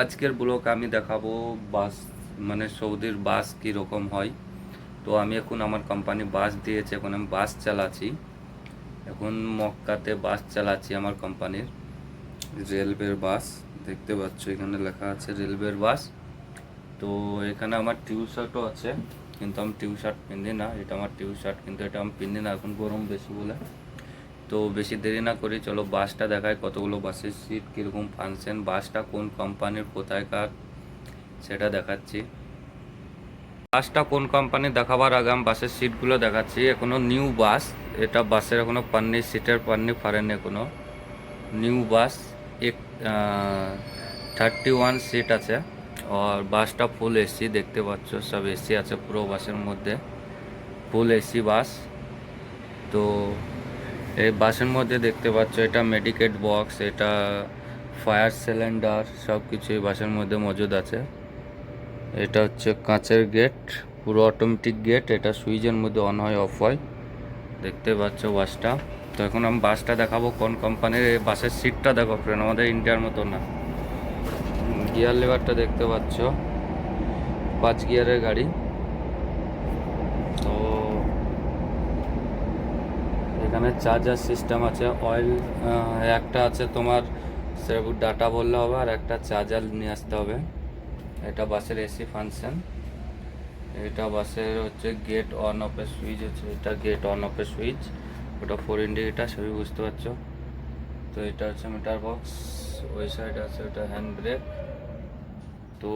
আজকের ব্লগ আমি দেখাবো বাস মানে সৌদির বাস কীরকম হয়। তো আমি এখন আমার কোম্পানি বাস দিয়েছে, এখন আমি বাস চালাচ্ছি। এখন মক্কাতে বাস চালাচ্ছি আমার কোম্পানির রেলওয়ের বাস, দেখতে পাচ্ছ এখানে লেখা আছে রেলওয়ের বাস। তো এখানে আমার টিউ শার্টও আছে, কিন্তু আমি টিউ শার্ট না, এটা আমার টিউ শার্ট, কিন্তু এটা আমি পিন্ধি না, এখন গরম বেশি বলে। তো বেশি দেরি না করি, চলো বাসটা দেখায় কতগুলো বাসের সিট কীরকম ফাংশন বাসটা কোন কোম্পানির কোথায়কার সেটা দেখাচ্ছি। বাসটা কোন কোম্পানি দেখাবার আগে আমি বাসের সিটগুলো দেখাচ্ছি। এখনও নিউ বাস এটা বাসের এখনও পাননি সিটের পাননি ফারেনি এখনও। নিউ বাস এক থার্টি ওয়ান সিট আছে। আর বাসটা ফুল এসি দেখতে পাচ্ছ, সব এসি আছে পুরো বাসের মধ্যে। ফুল এসি বাস তো এই বাসের মধ্যে দেখতে পাচ্ছ, এটা মেডিকেট বক্স এটা ফায়ার সিলিন্ডার সব কিছু বাসের মধ্যে মজুদ আছে। এটা হচ্ছে কাঁচের গেট পুরো অটোমেটিক গেট এটা সুইচের মধ্যে অন হয় অফ হয়। দেখতে পাচ্ছ বাসটা। তো এখন আমি বাসটা দেখাবো, কোন কোম্পানির এই বাসের সিটটা দেখো ফ্রেন্ড আমাদের ইন্ডিয়ার মতো না। গিয়ার লেভারটা দেখতে পাচ্ছ। পাঁচ গিয়ারের গাড়ি তো এখানে চার্জার সিস্টেম আছে অয়েল একটা আছে তোমার সে ডাটা বললে হবে আর একটা চার্জার নিয়ে আসতে হবে। এটা বাসের এসি ফাংশন এটা বাসের হচ্ছে গেট অন অফের সুইচ হচ্ছে, এটা গেট অন অফের সুইচ ওটা ফোর ইন্ডিকেটার সবই বুঝতে পারছ? তো এটা হচ্ছে মিটার বক্স ওই সাইড আছে ওটা হ্যান্ড ব্রেক তো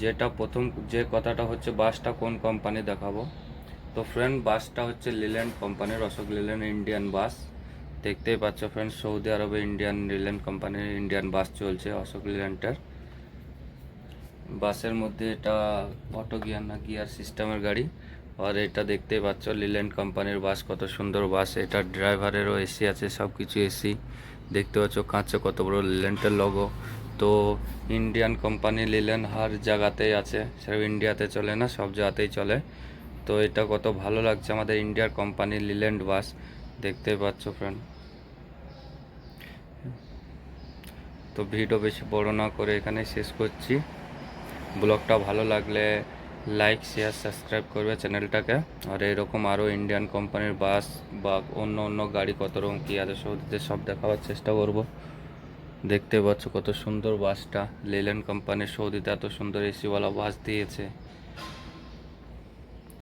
যেটা প্রথম, যে কথাটা হচ্ছে, বাসটা কোন কোম্পানি দেখাবো? তো ফ্রেন্ড বাসটা হচ্ছে লিল্যান্ড কোম্পানির অশোক লিল্যান্ড ইন্ডিয়ান বাস। দেখতেই পাচ্ছ ফ্রেন্ড সৌদি আরবে ইন্ডিয়ান লিল্যান্ড কোম্পানির ইন্ডিয়ান বাস চলছে অশোক লিল্যান্ডের বাসের মধ্যে এটা অটো গিয়ার না গিয়ার সিস্টেমের গাড়ি। আর এটা দেখতেই পাচ্ছ লিল্যান্ড কোম্পানির বাস, কত সুন্দর বাস। এটা ড্রাইভারেরও এসি আছে সব কিছু এসি দেখতে পাচ্ছ কাঁচে কত বড় লিল্যান্ডের লগো তো ইন্ডিয়ান কোম্পানি লিল্যান্ড হার জায়গাতেই আছে সব ইন্ডিয়াতে চলে না, সব জায়গাতেই চলে। তো এটা কত ভালো লাগছে আমাদের ইন্ডিয়ার কোম্পানি লিল্যান্ড বাস, দেখতেই পাচ্ছ ফ্রেন্ড তো ভিডিও বেশি বড় না করে এখানে শেষ করছি। ব্লগটা ভালো লাগলে লাইক শেয়ার সাবস্ক্রাইব করবে চ্যানেলটাকে। আর এরকম আরও ইন্ডিয়ান কোম্পানির বাস বা অন্য অন্য গাড়ি কত রকম কী আছে সৌদিতে সব দেখাবার চেষ্টা করব। দেখতে পাচ্ছ কত সুন্দর বাসটা। লেল্যান্ড কোম্পানির সৌদিতে এত সুন্দর এসিওয়ালা বাস দিয়েছে।